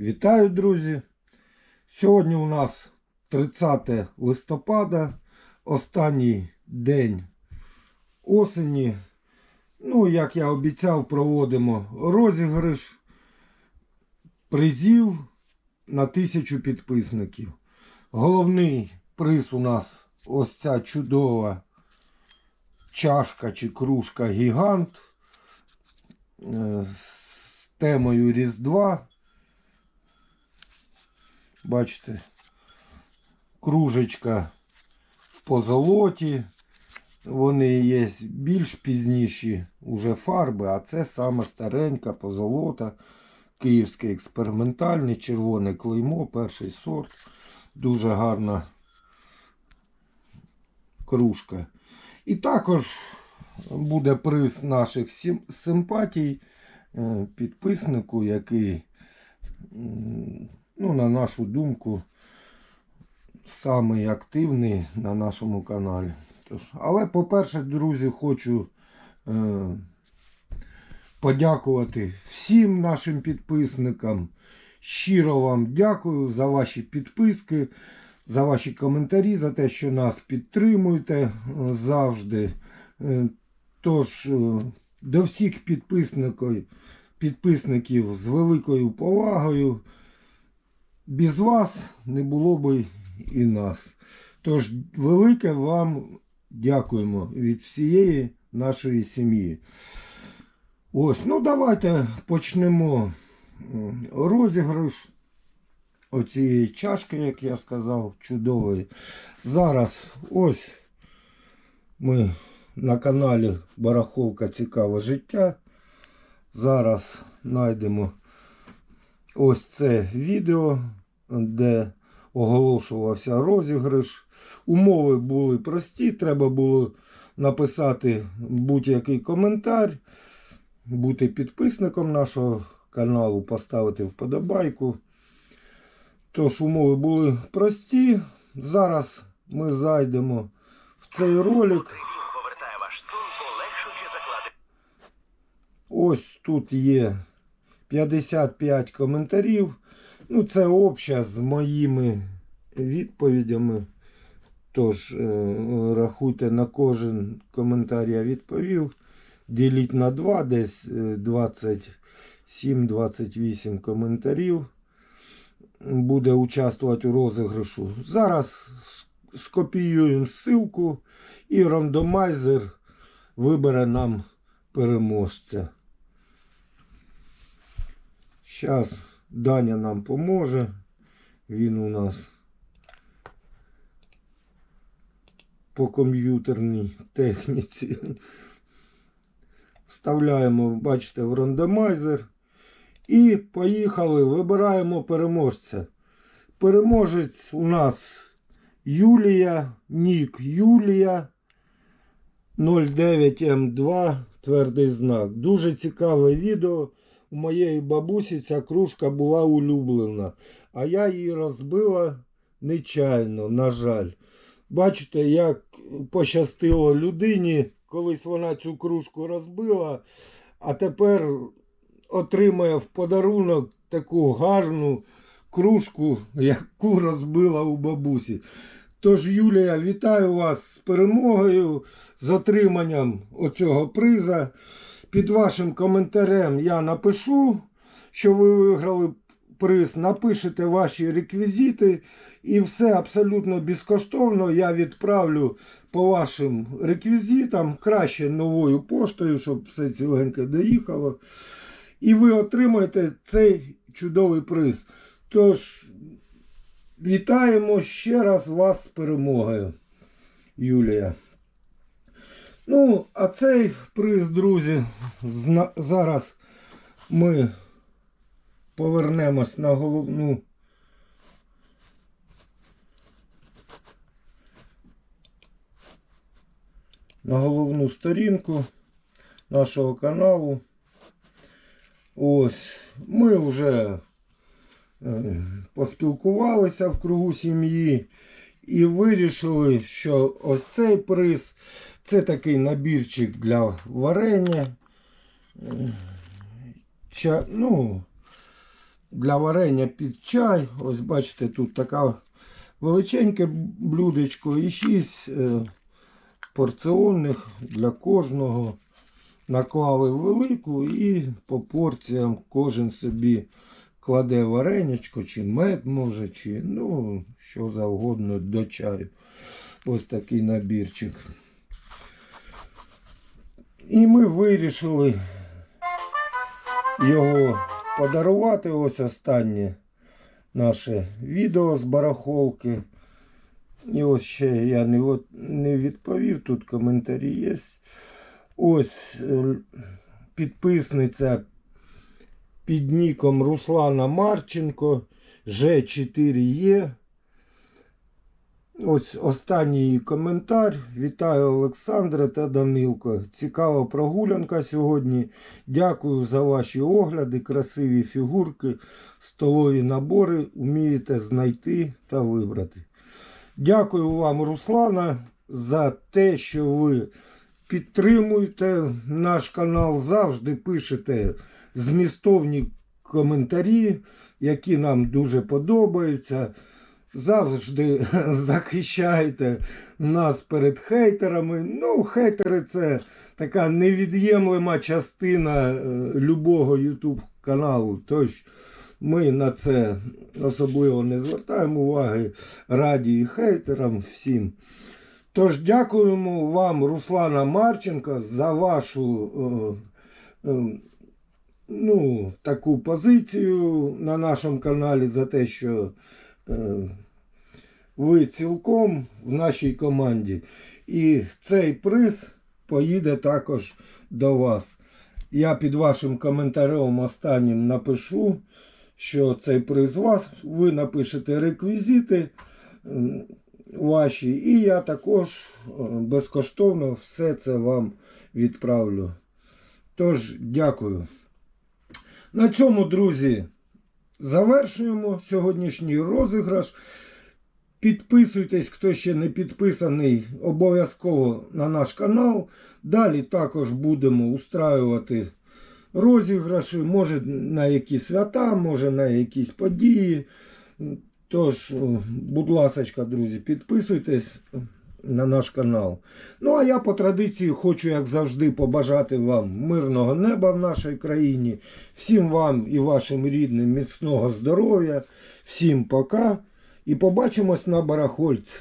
Вітаю, друзі! Сьогодні у нас 30 листопада, останній день осені. Ну, як я обіцяв, проводимо розіграш призів на тисячу підписників. Головний приз у нас ось ця чудова чашка чи кружка гігант е, з темою Різдва. Бачите, кружечка в позолоті. Вони є більш пізніші уже фарби, а це саме старенька позолота. Київський експериментальний, червоне клеймо, перший сорт. Дуже гарна кружка. І також буде приз наших симпатій е, підписнику, який, ну, на нашу думку, самий активний на нашому каналі. Тож, але, по-перше, друзі, хочу е, подякувати всім нашим підписникам. Щиро вам дякую за ваші підписки, за ваші коментарі, за те, що нас підтримуєте е, завжди. Е, Тож, е, до всіх підписників, підписників з великою повагою. Без вас не було би і нас. Тож, велике вам дякуємо від всієї нашої сім'ї. Ось, ну давайте почнемо розіграш оцієї чашки, як я сказав, чудової. Зараз ось ми на каналі Бараховка Цікаве життя. Зараз знайдемо ось це відео, де оголошувався розіграш. Умови були прості, треба було написати будь-який коментар, бути підписником нашого каналу, поставити вподобайку. Тож умови були прості. Зараз ми зайдемо в цей ролик. Ось тут є 55 коментарів. Ну, це обща з моїми відповідями. Тож, е, рахуйте, на кожен коментар я відповів. Діліть на 2, десь е, 27-28 коментарів. Буде участвувати у розіграшу. Зараз скопіюємо ссылку і рандомайзер вибере нам переможця. Зараз Даня нам поможе. Він у нас по комп'ютерній техніці. Вставляємо, бачите, в рандомайзер. І поїхали, вибираємо переможця. Переможець у нас Юлія, Нік Юлія 09М2, твердий знак. Дуже цікаве відео. У моєї бабусі ця кружка була улюблена, а я її розбила нечайно, на жаль. Бачите, як пощастило людині, колись вона цю кружку розбила, а тепер отримає в подарунок таку гарну кружку, яку розбила у бабусі. Тож, Юлія, вітаю вас з перемогою, з отриманням оцього приза. Під вашим коментарем я напишу, що ви виграли приз, напишете ваші реквізити і все абсолютно безкоштовно я відправлю по вашим реквізитам, краще новою поштою, щоб все ціленько доїхало. І ви отримаєте цей чудовий приз. Тож, вітаємо ще раз вас з перемогою, Юлія. Ну, а цей приз, друзі, зараз ми повернемось на головну. На головну сторінку нашого каналу. Ось, ми вже е, поспілкувалися в кругу сім'ї і вирішили, що ось цей приз це такий набірчик для варення. Е, Ча, ну, для варення під чай. Ось бачите, тут така величеньке блюдечко і 6 порціонних для кожного. Наклали велику і по порціям кожен собі кладе варенячко, чи мед може, чи ну, що завгодно до чаю. Ось такий набірчик. І ми вирішили його подарувати. Ось останнє наше відео з барахолки. І ось ще я не, не відповів, тут коментарі є. Ось е, підписниця під ніком Руслана Марченко Ж4Є. Ось останній коментар. Вітаю Олександра та Данилко. Цікава прогулянка сьогодні. Дякую за ваші огляди, красиві фігурки, столові набори. Умієте знайти та вибрати. Дякую вам, Руслана, за те, що ви підтримуєте наш канал, завжди пишете змістовні коментарі, які нам дуже подобаються. Завжди захищаєте нас перед хейтерами. Ну, хейтери це така невід'ємлема частина е, любого YouTube каналу. Тож ми на це особливо не звертаємо уваги. Раді і хейтерам всім. Тож дякуємо вам, Руслана Марченко, за вашу е, е, ну, таку позицію на нашому каналі, за те, що е, ви цілком в нашій команді. І цей приз поїде також до вас. Я під вашим коментарем останнім напишу, що цей приз вас. Ви напишете реквізити ваші, і я також е, безкоштовно все це вам відправлю. Тож, дякую. На цьому, друзі, завершуємо сьогоднішній розіграш. Підписуйтесь, хто ще не підписаний, обов'язково на наш канал. Далі також будемо устраювати розіграші, може на якісь свята, може на якісь події. Тож, будь ласка, друзі, підписуйтесь на наш канал. Ну, а я по традиції хочу, як завжди, побажати вам мирного неба в нашій країні. Всім вам і вашим рідним міцного здоров'я. Всім пока. І побачимось на барахольці.